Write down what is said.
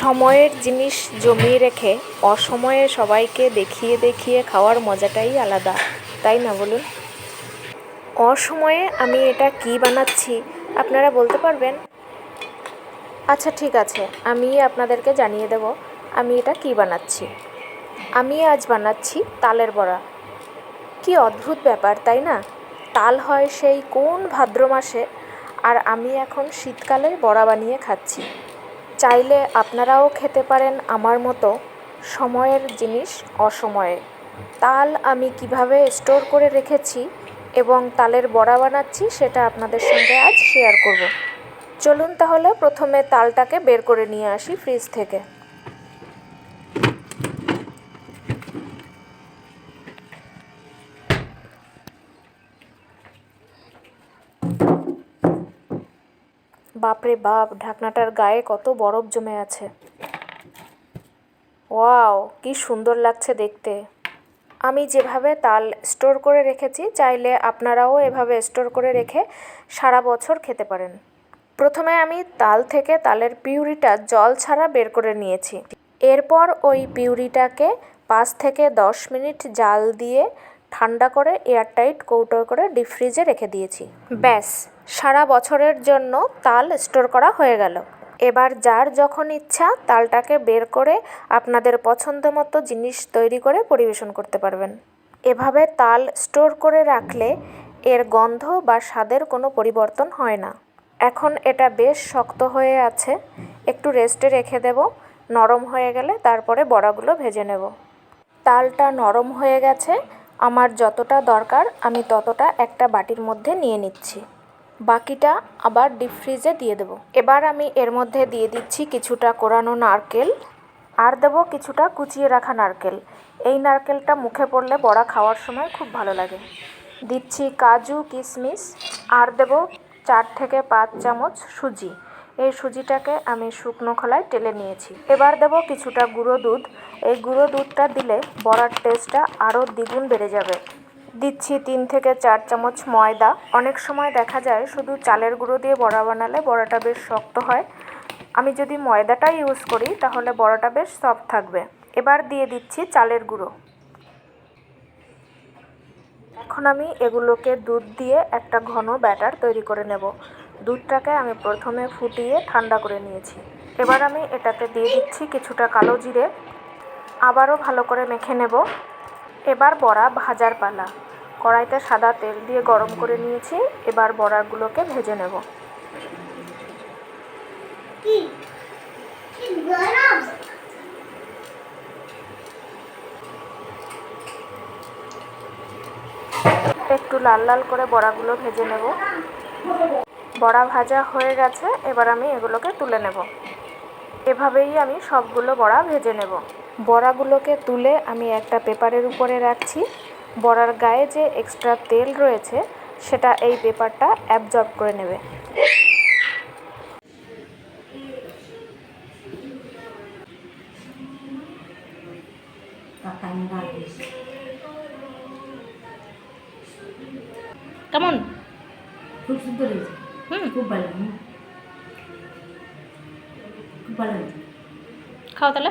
সময়ের জিনিস জমিয়ে রেখে অসময়ে সবাইকে দেখিয়ে দেখিয়ে খাওয়ার মজাটাই আলাদা, তাই না বলুন? অসময়ে আমি এটা কি বানাচ্ছি, আপনারা বলতে পারবেন? আচ্ছা ঠিক আছে, আমি আপনাদেরকে জানিয়ে দেব আমি এটা কি বানাচ্ছি। আমি আজ বানাচ্ছি তালের বড়া। কি অদ্ভুত ব্যাপার, তাই না? তাল হয় সেই কোন ভাদ্র মাসে, আর আমি এখন শীতকালে বড়া বানিয়ে খাচ্ছি। চাইলে আপনারাও খেতে পারেন আমার মতো সময়ের জিনিস অসময়ে। তাল আমি কীভাবে স্টোর করে রেখেছি এবং তালের বড়া বানাচ্ছি সেটা আপনাদের সঙ্গে আজ শেয়ার করব। চলুন তাহলে প্রথমে তালটাকে বের করে নিয়ে আসি ফ্রিজ থেকে। বাপরে বাপ, ঢাকনাটার গায়ে কত বরফ জমে আছে। ওয়াও, কি সুন্দর লাগছে দেখতে। আমি যেভাবে তাল স্টোর করে রেখেছি, চাইলে আপনারাও এভাবে স্টোর করে রেখে সারা বছর খেতে পারেন। প্রথমে আমি তাল থেকে তালের পিউরিটা জল ছাড়া বের করে নিয়েছি। এরপর ওই পিউরিটাকে পাঁচ থেকে দশ মিনিট জাল দিয়ে ঠান্ডা করে এয়ারটাইট কৌটো করে ডিপ ফ্রিজে রেখে দিয়েছি। ব্যাস। সারা বছরের জন্য তাল স্টোর করা হয়ে গেল। এবার যার যখন ইচ্ছা তালটাকে বের করে আপনাদের পছন্দ মতো জিনিস তৈরি করে পরিবেশন করতে পারবেন। এভাবে তাল স্টোর করে রাখলে এর গন্ধ বা স্বাদের কোনো পরিবর্তন হয় না। এখন এটা বেশ শক্ত হয়ে আছে। একটু রেস্টে রেখে দেব। নরম হয়ে গেলে তারপরে বড়াগুলো ভেজে নেব। তালটা নরম হয়ে গেছে। আমার যতটা দরকার আমি ততটা একটা বাটির মধ্যে নিয়ে নিচ্ছি। বাকিটা আবার ডিপ ফ্রিজে দিয়ে দেবো। এবার আমি এর মধ্যে দিয়ে দিচ্ছি কিছুটা কোরানো নারকেল আর দেবো কিছুটা কুচিয়ে রাখা নারকেল। এই নারকেলটা মুখে পড়লে বড়া খাওয়ার সময় খুব ভালো লাগে। দিচ্ছি কাজু কিশমিশ আর দেবো চার থেকে পাঁচ চামচ সুজি। এই সুজিটাকে আমি শুকনো খোলায় টেলে নিয়েছি। এবার দেবো কিছুটা গুঁড়ো দুধ। এই গুঁড়ো দুধটা দিলে বড়ার টেস্টটা আরও দ্বিগুণ বেড়ে যাবে। দিচ্ছি তিন থেকে চার চামচ ময়দা। অনেক সময় দেখা যায় শুধু চালের গুঁড়ো দিয়ে বড়া বানালে বড়াটা বেশ শক্ত হয়। আমি যদি ময়দাটা ইউজ করি, তাহলে বড়াটা বেশ সফট থাকবে। এবার দিয়ে দিচ্ছি চালের গুঁড়ো। এখন আমি এগুলোকে দুধ দিয়ে একটা ঘন ব্যাটার তৈরি করে নেব। দুধটাকে আমি প্রথমে ফুটিয়ে ঠান্ডা করে নিয়েছি। এবার আমি এটাতে দিয়ে দিচ্ছি কিছুটা কালো জিরে। আবারও ভালো করে মেখে নেব। এবার বড়া ভাজার পালা। কড়াইতে সাদা তেল দিয়ে গরম করে নিয়েছি এবার বড়াগুলোকে ভেজে নেব। একটু লাল লাল করে বড়াগুলো ভেজে নেব। বড়া ভাজা হয়ে গেছে এবার আমি এগুলোকে তুলে নেব। এভাবেই আমি সবগুলো বড়া ভেজে নেব। বড়াগুলোকে তুলে আমি একটা পেপারের উপরে রাখছি। বড়ার গায়ে যে এক্সট্রা তেল রয়েছে সেটা এই পেপারটা অ্যাবজর্ব করে নেবে। কেমন খুব সুন্দর হয়েছে। হুম। খুব ভালো হুম। খুব ভালো হয়েছে। খাও তাহলে।